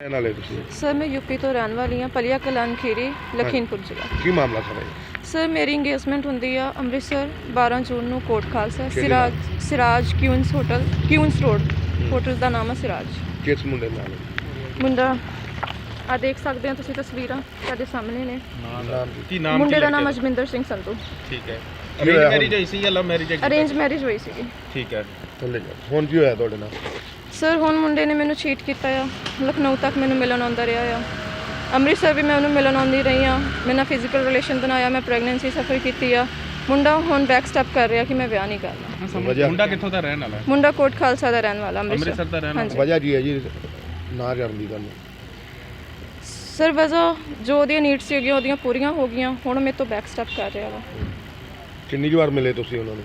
ਰਹਿਣ ਵਾਲੇ ਤੁਸੀਂ? ਸਰ ਮੈਂ ਯੂਪੀ ਤੋਂ ਰਹਿਣ ਵਾਲੀ ਹਾਂ ਪਲੀਆ ਕਲਾਨ ਖੀਰੀ ਲਖੀਮਪੁਰ ਜ਼ਿਲ੍ਹਾ। ਕੀ ਮਾਮਲਾ ਸਾਰਾ ਇਹ? ਸਰ ਮੇਰੀ ਇੰਗੇਜਮੈਂਟ ਹੁੰਦੀ ਆ ਅੰਮ੍ਰਿਤਸਰ 12 ਜੂਨ ਨੂੰ ਕੋਟ ਖਾਲਸਾ ਕਿਹੜੇ Siraj Siraj Queens hotel Queens road hotel ਦਾ ਨਾਮ ਹੈ ਸਿਰਾਜ। ਕਿਸ ਮੁੰਡੇ ਨਾਲ? ਮੁੰਡਾ ਆ ਦੇਖ ਸਕਦੇ ਹੋ ਤੁਸੀਂ ਤਸਵੀਰਾਂ ਤੁਹਾਡੇ ਸਾਹਮਣੇ ਨੇ। ਨਾਮ ਕੀ ਨਾਮ ਮੁੰਡੇ ਦਾ ਨਾਮ ਅਜਮਿੰਦਰ ਸਿੰਘ ਸੰਧੂ। ਠੀਕ ਹੈ। ਅਰੇਂਜ? ਮੈਰਿਜ ਹੈ ਸੀ ਜਾਂ ਲਵ ਮੈਰਿਜ ਹੈ ਅਰੇਂਜ ਮੈਰਿਜ ਹੋਈ ਸੀਗੀ। ਠੀਕ ਹੈ। ਥੱਲੇ ਜਾ ਹੁਣ ਕੀ ਹੋਇਆ ਤੁਹਾਡੇ ਨਾਲ? ਸਰ ਹੁਣ ਮੁੰਡੇ ਨੇ ਮੈਨੂੰ ਚੀਟ ਕੀਤਾ ਆ। ਲਖਨਊ ਤੱਕ ਮੈਨੂੰ ਮਿਲਣ ਆਉਂਦਾ ਰਿਹਾ ਆ। ਅੰਮ੍ਰਿਤਸਰ ਵੀ ਮੈਂ ਉਹਨੂੰ ਮਿਲਣ ਆਉਂਦੀ ਰਹੀ ਆ। ਮੈਂ ਨਾਲ ਫਿਜ਼ੀਕਲ ਰਿਲੇਸ਼ਨ ਬਣਾਇਆ ਮੈਂ ਪ੍ਰੈਗਨੈਂਸੀ ਸਫਰ ਕੀਤੀ ਆ। ਮੁੰਡਾ ਹੁਣ ਬੈਕ ਸਟੈਪ ਕਰ ਰਿਹਾ ਕਿ ਮੈਂ ਵਿਆਹ ਨਹੀਂ ਕਰਨਾ। ਮੁੰਡਾ ਕਿੱਥੋਂ ਦਾ ਰਹਿਣ ਵਾਲਾ ਹੈ? ਮੁੰਡਾ ਕੋਟ ਖਾਲਸਾ ਦਾ ਰਹਿਣ ਵਾਲਾ ਅੰਮ੍ਰਿਤਸਰ। ਅੰਮ੍ਰਿਤਸਰ ਦਾ ਰਹਿਣ ਵਾਲਾ। ਹਾਂਜੀ ਵਜ੍ਹਾ ਕੀ ਹੈ ਜੀ? ਨਾ ਕਰਨ ਦੀ ਗੱਲ। ਸਰ ਵਜ਼ਾ ਜੋ ਉਹਦੀਆਂ ਨੀਡਸ ਸੀਗੀਆਂ ਉਹਦੀਆਂ ਪੂਰੀਆਂ ਹੋ ਗਈਆਂ ਹੁਣ ਮੇਰੇ ਤੋਂ ਬੈਕ ਸਟੈਪ ਕਰ ਰਿਹਾ ਵਾ। ਕਿੰਨੀ ਕੁ ਵਾਰ ਮਿਲੇ ਤੁਸੀਂ ਉਹਨਾਂ ਨੂੰ?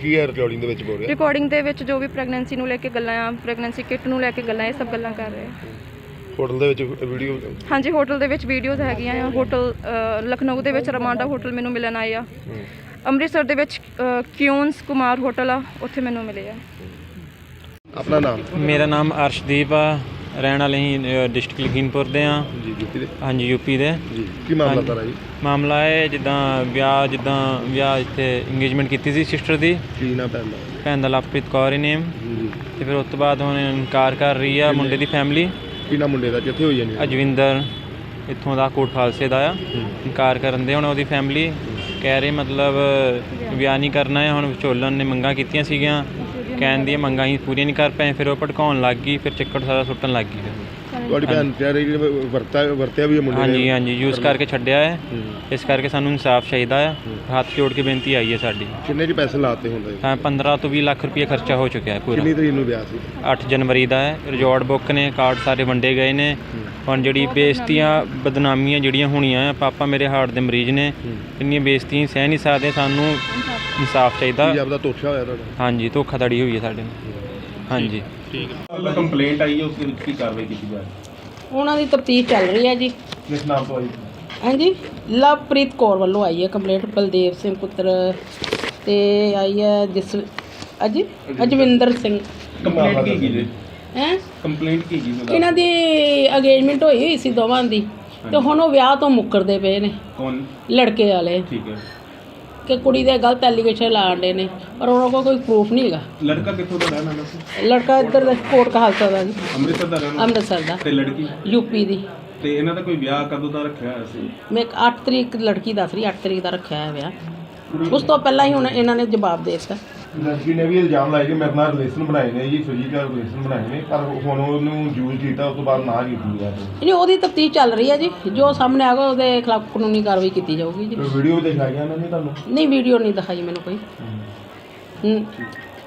ਕੀ ਹੈ ਰਿਕਾਰਡਿੰਗ ਦੇ ਵਿੱਚ ਬੋਲ ਰਿਹਾ? ਰਿਕਾਰਡਿੰਗ ਦੇ ਵਿੱਚ ਜੋ ਵੀ ਪ੍ਰੈਗਨੈਂਸੀ ਨੂੰ ਲੈ ਕੇ ਗੱਲਾਂ ਆ ਪ੍ਰੈਗਨੈਂਸੀ ਕਿਟ ਨੂੰ ਲੈ ਕੇ ਗੱਲਾਂ ਇਹ ਸਭ ਗੱਲਾਂ ਕਰ ਰਹੇ ਆ। ਹੋਟਲ ਦੇ ਵਿੱਚ ਵੀਡੀਓ ਹਾਂਜੀ ਹੋਟਲ ਦੇ ਵਿੱਚ ਵੀਡੀਓਜ਼ ਹੈਗੀਆਂ ਆ। ਹੋਟਲ ਅ, ਲਖਨਊ ਦੇ ਵਿੱਚ ਰਮਾਂਡਾ ਹੋਟਲ ਮੈਨੂੰ ਮਿਲਣ ਆਏ ਆ। ਅੰਮ੍ਰਿਤਸਰ ਦੇ ਵਿੱਚ ਅ, ਕਿਉਂਸ ਕੁਮਾਰ ਹੋਟਲ ਆ ਉੱਥੇ ਮੈਨੂੰ ਮਿਲੇ ਆ। ਆਪਣਾ ਨਾਮ? ਮੇਰਾ ਨਾਮ ਅਰਸ਼ਦੀਪ ਆ। ਰਹਿਣ ਵਾਲੇ ਹੀ ਡਿਸਟ੍ਰਿਕਟ ਲਖੀਮਪੁਰ ਦੇ ਆ। ਜੀ ਜੁੱਤੀ ਦੇ ਹਾਂਜੀ ਯੂਪੀ ਦੇ। ਜੀ ਕੀ ਮਾਮਲਾ। ਤਾਰਾ ਜੀ? ਮਾਮਲਾ ਹੈ ਜਿੱਦਾਂ ਵਿਆਹ ਜਿੱਦਾਂ ਵਿਆਹ ਇੱਥੇ ਇੰਗੇਜਮੈਂਟ ਕੀਤੀ ਸੀ ਸਿਸਟਰ ਦੀ। ਕੀ ਨਾ ਪੈਂਦਾ ਭੈਣ ਦਾ ਲਵਪ੍ਰੀਤ ਕੌਰ ਹੀ ਨੇਮ ਜੀ ਤੇ ਫਿਰ ਉਸ ਤੋਂ ਬਾਅਦ ਹੁਣ ਇਨਕਾਰ ਕਰ ਰਹੀ ਆ ਮੁੰਡੇ ਦੀ ਫੈਮਿਲੀ ਕੀ ਨਾ ਮੁੰਡੇ ਦਾ ਕਿੱਥੇ ਹੋਈ ਜਾਨੀ ਅਜਵਿੰਦਰ ਇੱਥੋਂ ਦਾ ਕੋਟ ਖਾਲਸੇ ਦਾ ਆ। ਇਨਕਾਰ ਕਰਨ ਦੇ ਹੁਣ ਉਹਦੀ ਫੈਮਿਲੀ ਕਹਿ ਰਹੀ ਮਤਲਬ ਵਿਆਹ ਨਹੀਂ ਕਰਨਾ ਹੈ ਹੁਣ ਵਿਚੋਲਨ ਨੇ ਮੰਗਾਂ ਕੀਤੀਆਂ ਸੀਗੀਆਂ। ਕਹਿਣ ਦੀਆਂ ਮੰਗਾਂ ਹੀ ਪੂਰੀਆਂ ਨਹੀਂ ਕਰ ਪਏ ਫਿਰ ਉਹ ਭੜਕਾਉਣ ਲੱਗ ਗਈ ਫਿਰ ਚੱਕਰ ਸਾਰਾ ਸੁੱਟਣ ਲੱਗ ਗਈ। ਫਿਰ ਤੁਹਾਡੀ ਭੈਣ ਕਹਿ ਰਹੀ ਕਿ ਵਰਤਾ ਵਰਤਿਆ ਵੀ ਹੈ ਮੁੰਡੇ ਹਾਂਜੀ ਨੇ। ਹਾਂਜੀ ਯੂਜ਼ ਕਰਕੇ ਛੱਡਿਆ ਹੈ। ਇਸ ਕਰਕੇ ਸਾਨੂੰ ਇਨਸਾਫ ਚਾਹੀਦਾ ਆ ਹੱਥ ਜੋੜ ਕੇ ਬੇਨਤੀ ਆਈ ਹੈ ਸਾਡੀ। ਕਿੰਨੇ ਚ ਪੈਸੇ ਲਾਤੇ ਹੁੰਦੇ ਤਾਂ 15 ਤੋਂ 20 ਲੱਖ ਰੁਪਏ ਖਰਚਾ ਹੋ ਚੁੱਕਿਆ ਹੈ ਪੂਰਾ। ਕਿੰਨੀ ਤਰੀਕ ਨੂੰ ਵਿਆਹ ਸੀ? 8 ਜਨਵਰੀ ਦਾ ਹੈ। ਰਿਜ਼ੋਰਟ ਬੁੱਕ ਨੇ ਕਾਰਡ ਸਾਰੇ ਵੰਡੇ ਗਏ ਨੇ। ਹੁਣ ਜਿਹੜੀ ਬੇਇੱਜ਼ਤੀਆਂ ਬਦਨਾਮੀਆਂ ਜਿਹੜੀਆਂ ਹੋਣੀਆਂ ਆ ਪਾਪਾ ਮੇਰੇ ਹਾਰਟ ਦੇ ਮਰੀਜ਼ ਨੇ ਇੰਨੀਆਂ ਬੇਇੱਜ਼ਤੀਆਂ ਸਹਿ ਨਹੀਂ ਸਕਦੇ ਸਾਨੂੰ ਇਨਸਾਫ ਚਾਹੀਦਾ। ਕੀ ਆਪਦਾ ਤੋਛਾ ਹੋਇਆ ਤੁਹਾਡਾ? ਹਾਂਜੀ ਧੋਖਾਧੜੀ ਹੋਈ ਹੈ ਸਾਡੇ ਨਾਲ। ਹਾਂਜੀ। ਠੀਕ ਹੈ। ਕੰਪਲੇਂਟ ਆਈ ਹੈ ਉਸ ਦੇ ਵਿੱਚ ਕੀ ਕਾਰਵਾਈ ਕੀਤੀ ਜਾ ਰਹੀ ਹੈ? ਉਹਨਾਂ ਦੀ ਤਫਤੀਸ਼ ਚੱਲ ਰਹੀ ਹੈ ਜੀ। ਕਿਸ ਨਾਮ ਤੋਂ ਆਈ? ਹਾਂਜੀ ਲਵਪ੍ਰੀਤ ਕੌਰ ਵੱਲੋਂ ਆਈ ਹੈ ਕੰਪਲੇਂਟ ਬਲਦੇਵ ਸਿੰਘ ਪੁੱਤਰ ਤੇ ਆਈ ਹੈ ਜਿਸ ਅਜੀ ਅਜਵਿੰਦਰ ਸਿੰਘ। ਕੰਪਲੇਂਟ ਕੀ ਕੀ ਜੀ ਹੈ? ਕੰਪਲੇਂਟ ਕੀ ਕੀ ਉਹਦਾ? ਇਹਨਾਂ ਦੀ ਅਗੇਜਮੈਂਟ ਹੋਈ ਹੋਈ ਸੀ ਦੋਵਾਂ ਦੀ। ਤੇ ਹੁਣ ਉਹ ਵਿਆਹ ਤੋਂ ਮੁੱਕਰਦੇ ਪਏ ਨੇ। ਕੌਣ? ਲੜਕੇ ਵਾਲੇ। ਠੀਕ ਹੈ। ਕਿ ਕੁੜੀ ਦੇ ਗਲਤ ਐਲੀਗੇਸ਼ਨ ਲਾਣ ਦੇ ਨੇ। ਪਰ ਉਹਨਾਂ ਕੋਲ ਕੋਈ ਪ੍ਰੂਫ ਨਹੀਂ ਹੈਗਾ। ਲੜਕਾ ਕਿੱਥੋਂ ਦਾ ਰਹਿਣ ਵਾਲਾ ਸੀ? ਲੜਕਾ ਇੱਧਰ ਦਾ ਕੋਟ ਕਹਾਲਸਾ ਦਾ ਜੀ। ਅੰਮ੍ਰਿਤਸਰ ਦਾ ਰਹਿਣ ਵਾਲਾ? ਅੰਮ੍ਰਿਤਸਰ ਦਾ। ਤੇ ਲੜਕੀ? ਯੂਪੀ ਦੀ। ਤੇ ਇਹਨਾਂ ਦਾ ਕੋਈ ਵਿਆਹ ਕਦੋਂ ਦਾ ਰੱਖਿਆ ਹੋਇਆ ਸੀ? ਮੈਂ 8 ਤਰੀਕ ਲੜਕੀ ਦੱਸ ਰਹੀ 8 ਤਰੀਕ ਦਾ ਰੱਖਿਆ ਹੈ ਵਿਆਹ। ਉਸ ਤੋਂ ਪਹਿਲਾਂ ਹੀ ਹੁਣ ਇਹਨਾਂ ਨੇ ਜਵਾਬ ਦੇ ਦਿੱਤਾ। ਲੜਕੀ ਨੇ ਵੀ ਇਲਜ਼ਾਮ ਲਾਇਆ ਕਿ ਮੇਰੇ ਨਾਲ ਰਿਲੇਸ਼ਨ ਬਣਾਏ ਨੇ ਜੀ ਫਿਜ਼ੀਕਲ ਰਿਲੇਸ਼ਨ ਬਣਾਏ ਨੇ ਪਰ ਹੁਣ ਉਹਨੂੰ ਯੂਜ਼ ਕੀਤਾ ਉਸ ਤੋਂ ਬਾਅਦ ਨਾ ਕੀਤੀ ਗਿਆ ਨਹੀਂ ਉਹਦੀ ਤਫਤੀਸ਼ ਚੱਲ ਰਹੀ ਹੈ ਜੀ ਜੋ ਸਾਹਮਣੇ ਆਗਾ ਉਹਦੇ ਖਿਲਾਫ ਕਾਨੂੰਨੀ ਕਾਰਵਾਈ ਕੀਤੀ ਜਾਊਗੀ ਜੀ। ਵੀਡੀਓ ਦਿਖਾਇਆ ਗਿਆ ਉਹਨਾਂ ਨੇ ਤੁਹਾਨੂੰ? ਨਹੀਂ ਵੀਡੀਓ ਨਹੀਂ ਦਿਖਾਈ ਮੈਨੂੰ ਕੋਈ। ਹੂੰ।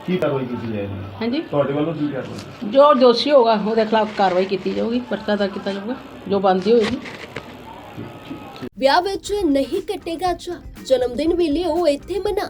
ਕੀ ਕਾਰਵਾਈ ਕੀਤੀ ਜਾਏਗੀ ਹਾਂਜੀ। ਤੁਹਾਡੇ ਵੱਲੋਂ ਕੀ ਕਾਰਵਾਈ ਜੋ ਦੋਸ਼ੀ ਹੋਗਾ ਉਹਦੇ ਖਿਲਾਫ ਕਾਰਵਾਈ ਕੀਤੀ ਜਾਊਗੀ ਪਰਚਾ ਦਰਜ ਕੀਤਾ ਜਾਊਗਾ ਜੋ ਬੰਦੀ ਹੋਏਗੀ। ਵਿਆਹ ਵਿੱਚ ਨਹੀਂ ਕੱਟੇਗਾ ਚਾ ਜਨਮ ਦਿਨ ਵੀ ਲਿਓ ਇੱਥੇ ਮਨਾ।